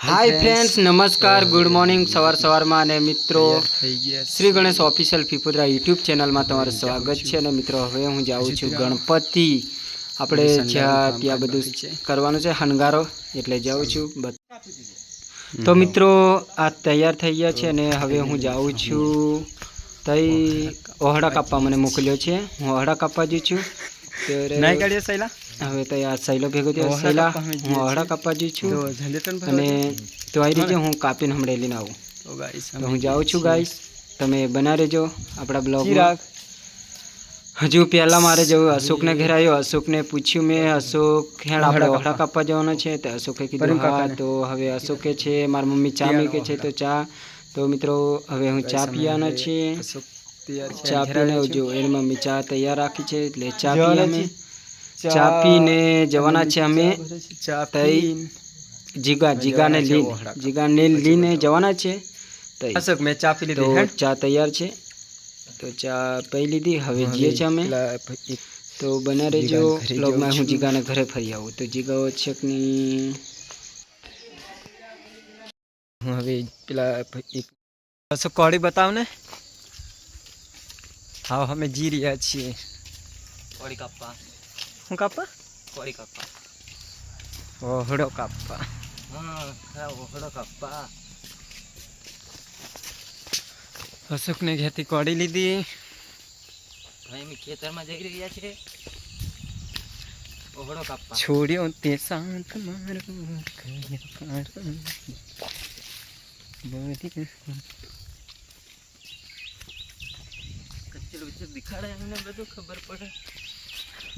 હાય friends નમસ્કાર good morning સવાર સવારમાં અને મિત્રો શ્રી ગણેશ ઓફિશિયલ પીપુદરા યુટ્યુબ ચેનલમાં તમારું સ્વાગત છે. અને મિત્રો હવે હું જાઉં છું ગણપતિ. આપણે જ્યાં ત્યાં બધું કરવાનું છે હનગારો એટલે જાઉં છું તો મિત્રો આ તૈયાર થઈ ગયા છે અને હવે હું જાઉં છું તઈ ઓહડા કાપવા મને મોકલ્યો છે. હું ઓહડા કાપવા જઉં છું. ત્યારે કાઢીએ સૈલા હવે તો સૈલો ભેગો થયો સૈલા હું જઈએ કાપવા જઈ છું અને તો આવી રીતે હું કાપીને હમણાં લઈને આવું તો હું જાઉં છું ગાઈસ તમે બના રહેજો આપણા બ્લોગ હજુ પહેલાં મારે જવું અશોકને ઘેર આવ્યો અશોકને પૂછ્યું મેં અશોક હેડ આપણે વહાડા કાપવા જવાનો છે તો અશોકે કીધું હા તો હવે અશોકે છે મારી મમ્મી ચા મૂકે છે તો ચા તો મિત્રો હવે હું ચા પીવાનો છીએ છે ચા પીને આવ્યો જો એની ચા તૈયાર રાખી છે એટલે ચા પી અમે. ચા પીને જવાના છે અમે. ચા તઈ જીગા જીગાને લઈને જીગાને લઈને જવાના છે. તઈ મેં ચા પી લીધી ચા તૈયાર છે. તો ચા પી લીધી. હવે જઈએ છીએ અમે. તો બના રહેજો બ્લોગમાં હું. જીગાને ઘરે ફરી આવું. તો જીગા છેકની હું હવે પેલા અશોક બતાવ ને હા અમે જી રહ્યા છીએ. કોળી કાપવા શું કાપવા કોળી કાપવા ઓહડો કાપવા હા ઓહડો કાપવા અશોકને ઘેરથી કોડી લીધી. ભાઈ અમે ખેતરમાં જઈ રહ્યા છે ઓહડો કાપવા છોડ્યો તે શાંત મારો કયા પાર બધી કચ્ચર વિચર દેખાડે એમને બધું ખબર પડે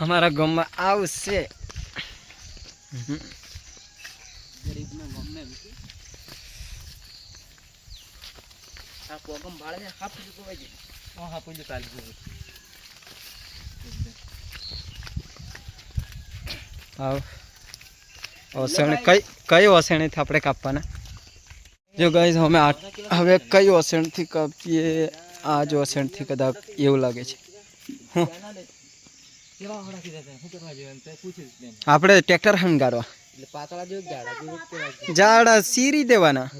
અમારા ગામમાં આવશે હમ. ગરીબના ગમે આ પોગમ બાળે હાફ જતો હોય છે હા હા પૂજ્યું કાલ જેવું આવ ઓસણ કઈ કઈ ઓસણીથી આપણે કાપવાના જો ગાઈઝ અમે આ હવે કઈ ઓસણથી કાપીએ આ જો ઓસણથી કદાચ એવું લાગે છે. આપણે ટ્રેક્ટર હંગારવા. જાડા સીરી દેવાના.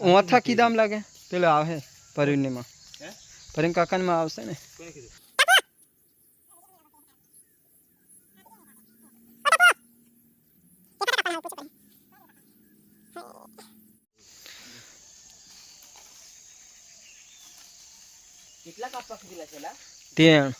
ઓથા કીધામ લાગે. પેલો આવે પરિણીમાં? પરિણ કાકાનમાં આવશે ને? કેટલા કાપવા કીધેલા છે તેણ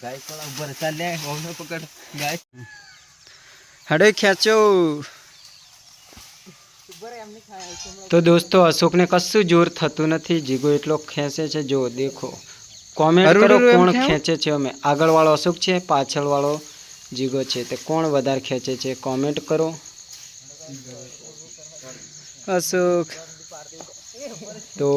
ગાય કોળા ઉપર ચાલ લે ઓમને પકડ. ગાય. હડે ખેંચો તો દોસ્તો અશોકને કશું જોર થતું નથી. જીગો એટલો ખેંચે છે. જો દેખો. કોમેન્ટ કરો કોણ ખેંચે છે અમે. આગળવાળો અશોક છે પાછળવાળો જીગો છે. તે કોણ વધારે ખેંચે છે? કોમેન્ટ કરો. અશોક. તો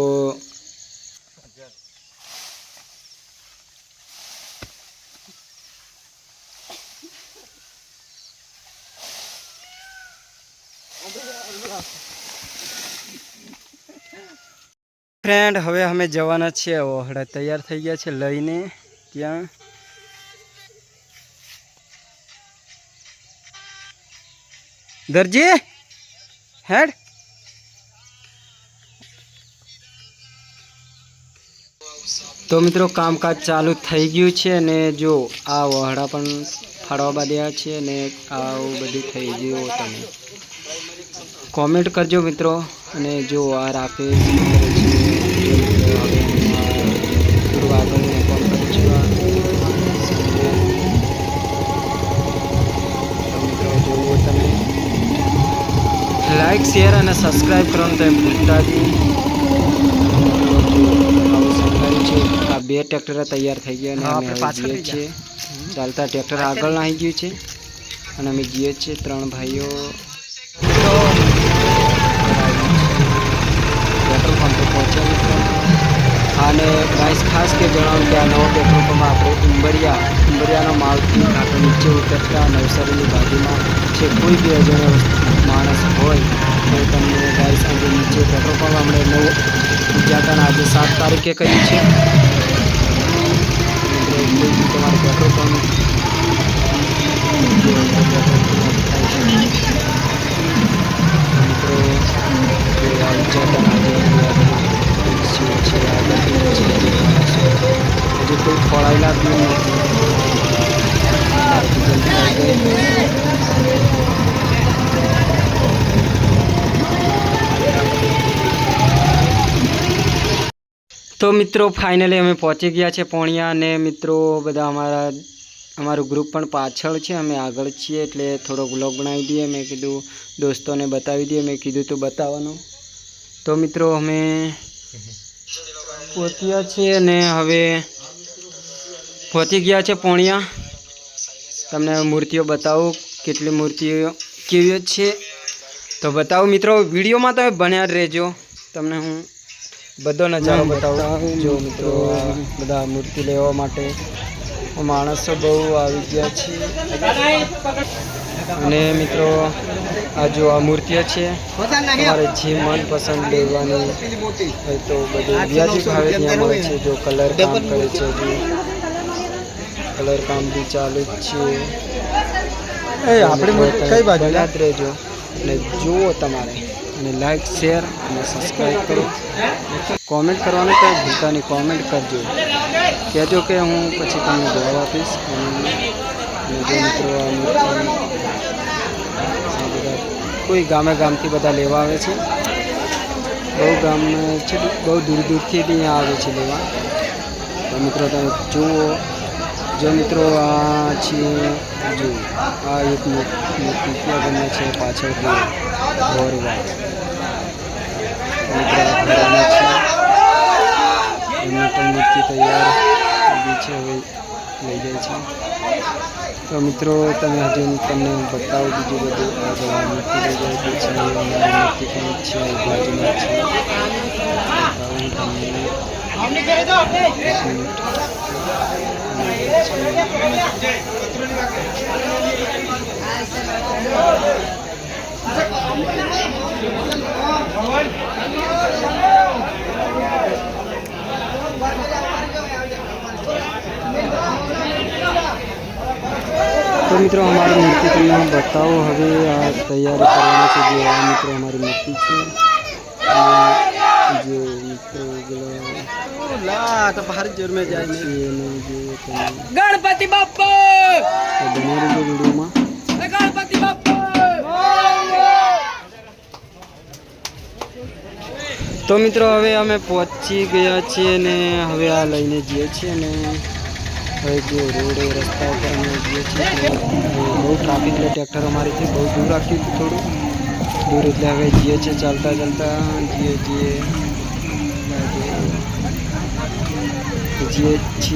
ફ્રેન્ડ હવે અમે જવાના છીએ. ઓહડા તૈયાર થઈ ગયા છે લઈને. ત્યાં દરજી? હેડ. તો મિત્રો, કામકાજ ચાલુ થઈ ગયું છે અને જો આ વહડા પણ ફાળવા બાંધ્યા છે અને આવું બધું થઈ ગયું તમે કોમેન્ટ કરજો મિત્રો. અને જો આ રાખે લાઈક શેર અને સબસ્ક્રાઈબ કરવાનું તમે ભૂલતા જ છે. આ બે ટ્રેક્ટર તૈયાર થઈ ગયા અને અમે આપણે પાછળ જઈએ છીએ. ચાલતા ટ્રેક્ટર આગળ નાહી ગયું છે અને અમે જઈએ છીએ ત્રણ ભાઈઓ. પેટ્રોલ પંપે પહોંચ્યા અને ગાઈસ ખાસ કે જણાવું બીજા નવો પેટ્રોલ આપણે ઉંબરિયા ઉંબરિયાનો માલથી આપણે નીચે ઉતરતા નવસારીની બાજુમાં જે કોઈ બી અજાણ્યો માણસ હોય તો તમને ગાઈસ સાંજે નીચે પેટ્રોલ પંપ આપણે નવું ઉદઘાટન આજે સાત તારીખે કર્યું છે તમારે પેટ્રોલ પંપ તો મિત્રો ફાઇનલી અમે પહોંચી ગયા છે પોણિયા અને મિત્રો, બધા અમારા, અમારું ગ્રુપ પણ પાછળ છે. અમે આગળ છીએ એટલે થોડો વ્લોગ બનાવી દઈએ. મેં કીધું દોસ્તોને બતાવી દઈએ. મેં કીધું તું બતાવવાનું. તો મિત્રો, અમે પહોંચ્યા છીએ અને હવે પહોંચી ગયા છે પોણિયા. તમને મૂર્તિઓ બતાવું કેટલી મૂર્તિઓ કેવી છે. તો બતાવું મિત્રો, વિડીયોમાં તમે બન્યા જ રહેજો. તમને હું બધો નજારો બતાવો. જો મિત્રો બધા મૂર્તિ લેવા માટે માણસો બહુ આવી ગયા છે. અને મિત્રો આ જો આ મૂર્તિઓ છે તમારે જે મનપસંદ લેવાની હોય તો બધું વ્યાજી ભાવે ત્યાં મળે છે. જો કલર કામ કરે છે કલર કામ બી ચાલુ જ છે. આપણે કઈ બાજુ? યાદ રહેજો. અને જુઓ તમારે. અને લાઈક શેર અને સબસ્ક્રાઈબ કરો. કોમેન્ટ કરવાનું કંઈ ભૂલતા નહીં કોમેન્ટ કરજો. કહેજો કે હું પછી તમને જવાબ આપીશ અને જે મિત્રો કોઈ ગામે ગામથી બધા લેવા આવે છે. બહુ ગામ છે બહુ દૂર દૂરથી અહીંયા આવે છે લેવા. તો મિત્રો તમે જુઓ. જો મિત્રો, આ છે, જો, આ એક મૂર્તિ ક્યાં બને છે પાછળ ગોરવા મિત્રો એમની પણ મૂર્તિ તૈયાર છે, હવે લઈ જાય છે. તો મિત્રો, તમે હજુ તમને બતાવું બીજું બધું. મૂર્તિ લઈ જાય છે મૂર્તિ પણ છે બાજુમાં છે. બતાવું તમને એક મિનિટ તો મિત્રો અમારી મૂર્તિ તમને હું બતાવું હવે આ તૈયારી કરવાની ગણપતિ તો મિત્રો, હવે અમે પહોંચી ગયા છીએ ને હવે આ લઈને જઈએ છીએ ને હવે જો રોડ રસ્તા ઉપર અમે જઈએ છીએ બહુ ટ્રાફિક ટ્રેક્ટર અમારીથી બહુ દૂર રાખ્યું હતું થોડું. દૂર એટલે હવે જઈએ છીએ ચાલતા ચાલતા જઈએ જઈએ જઈએ જ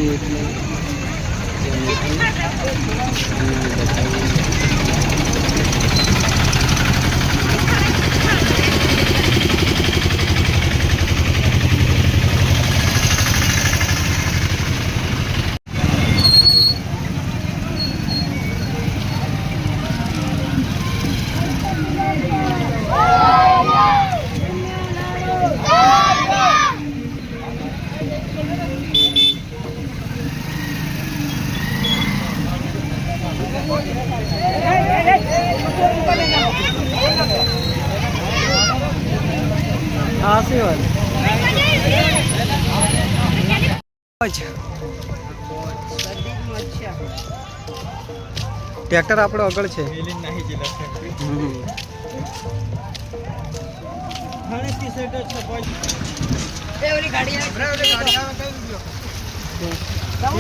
ટ્રેક્ટર આપણો આગળ છે. એ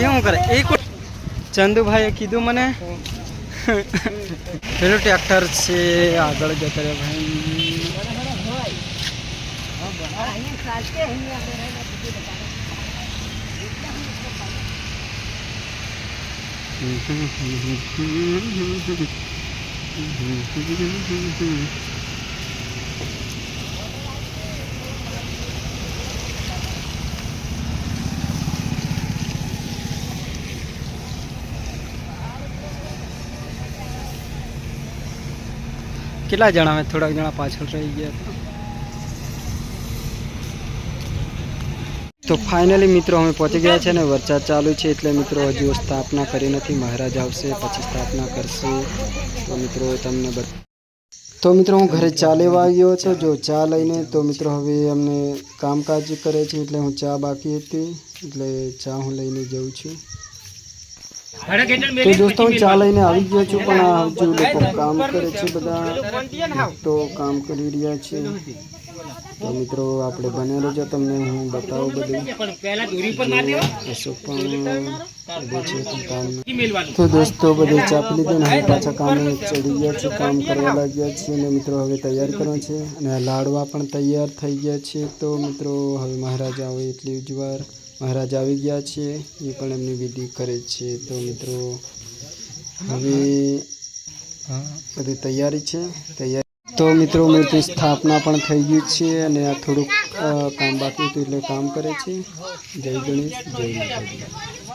શું કરે? એ ચંદુભાઈએ કીધું મને. પેલું ટ્રેક્ટર છે, આગળ જતા ભાઈ. કેટલા જણા અમે થોડાક જણા પાછળ રહી ગયા હતા તો ફાઇનલી મિત્રો અમે પહોંચી ગયા છે ને, વરસાદ ચાલુ છે એટલે મિત્રો હજુ સ્થાપના કરી નથી, મહારાજ આવશે, પછી સ્થાપના કરશે. તો મિત્રો તમને તો મિત્રો હું ઘરે ચા લેવા આવ્યો હતો જો ચા લઈને, તો મિત્રો હવે અમને કામકાજ કરે છે એટલે હું ચા બાકી હતી, એટલે ચા હું લઈને જઉં છું. તો દોસ્તો હું ચા લઈને આવી ગયો છું, પણ હજુ લોકો કામ કરે છે બધા. તો કામ કરી રહ્યા છે. તો મિત્રો, આપણે બનેલો છે તમને હું બતાવું બધું. અશોક પણ તો દોસ્તો, બધે ચા લીધો ને હવે પાછા કામે ચડી ગયા છે કામ કરવા લાગ્યા છે અને મિત્રો, હવે તૈયાર કરવા છે અને લાડવા પણ તૈયાર થઈ ગયા છે. તો મિત્રો, હવે મહારાજ આવે એટલી જ વાર મહારાજ આવી ગયા છે, એ પણ એમની વિધિ કરે છે. તો મિત્રો, હવે બધી તૈયારી છે, તૈયારી તો મિત્રો મૂર્તિ સ્થાપના પણ થઈ ગઈ છે અને આ થોડુંક કામ બાકી હતું એટલે કામ કરે છે. જય ગણેશ, જય માતાજી.